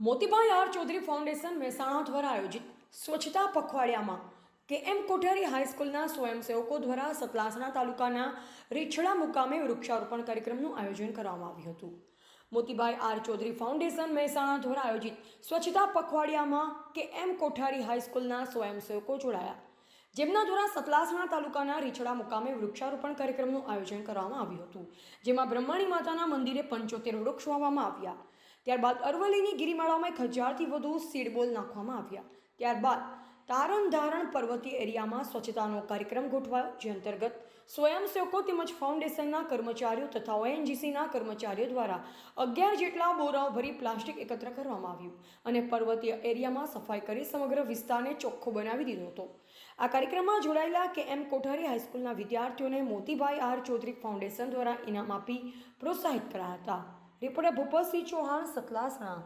Motibhai R Chaudhary foundation Mehsana દ્વારા આયોજિત સ્વચ્છતા પખવાડિયામાં કે એમ કોઠારી હાઈસ્કૂલના સ્વયંસેવકો દ્વારા સતલાસણા તાલુકાના રીછડા મુકામે વૃક્ષારોપણ કાર્યક્રમનું આયોજન કરવામાં આવ્યું હતું. મોતીભાઈ આર ચૌધરી ફાઉન્ડેશન મહેસાણા દ્વારા આયોજિત સ્વચ્છતા પખવાડિયામાં કે એમ કોઠારી હાઈસ્કૂલના સ્વયંસેવકો જોડાયા. જેમના દ્વારા સતલાસણા તાલુકાના રીછડા મુકામે વૃક્ષારોપણ કાર્યક્રમનું આયોજન કરવામાં આવ્યું હતું. જેમાં બ્રહ્માણી માતાના મંદિરે પંચોતેર વૃક્ષ વાવવામાં આવ્યા. ત્યારબાદ અરવલ્લીની ગિરિમાળામાં એક હજારથી વધુ સીડબોલ નાખવામાં આવ્યા. ત્યારબાદ તારણ ધારણ પર્વતીય એરિયામાં સ્વચ્છતાનો કાર્યક્રમ ગોઠવાયો, જે અંતર્ગત સ્વયંસેવકો તેમજ ફાઉન્ડેશનના કર્મચારીઓ તથા ઓએનજીસીના કર્મચારીઓ દ્વારા અગિયાર જેટલા બોરાઓ ભરી પ્લાસ્ટિક એકત્ર કરવામાં આવ્યું અને પર્વતીય એરિયામાં સફાઈ કરી સમગ્ર વિસ્તારને ચોખ્ખો બનાવી દીધો હતો. આ કાર્યક્રમમાં જોડાયેલા કે એમ કોઠારી હાઈસ્કૂલના વિદ્યાર્થીઓને મોતીભાઈ આર ચૌધરી ફાઉન્ડેશન દ્વારા ઇનામ આપી પ્રોત્સાહિત કરાયા હતા. રિપોર્ટર ભૂપતસિંહ ચૌહાણ સતલાસણા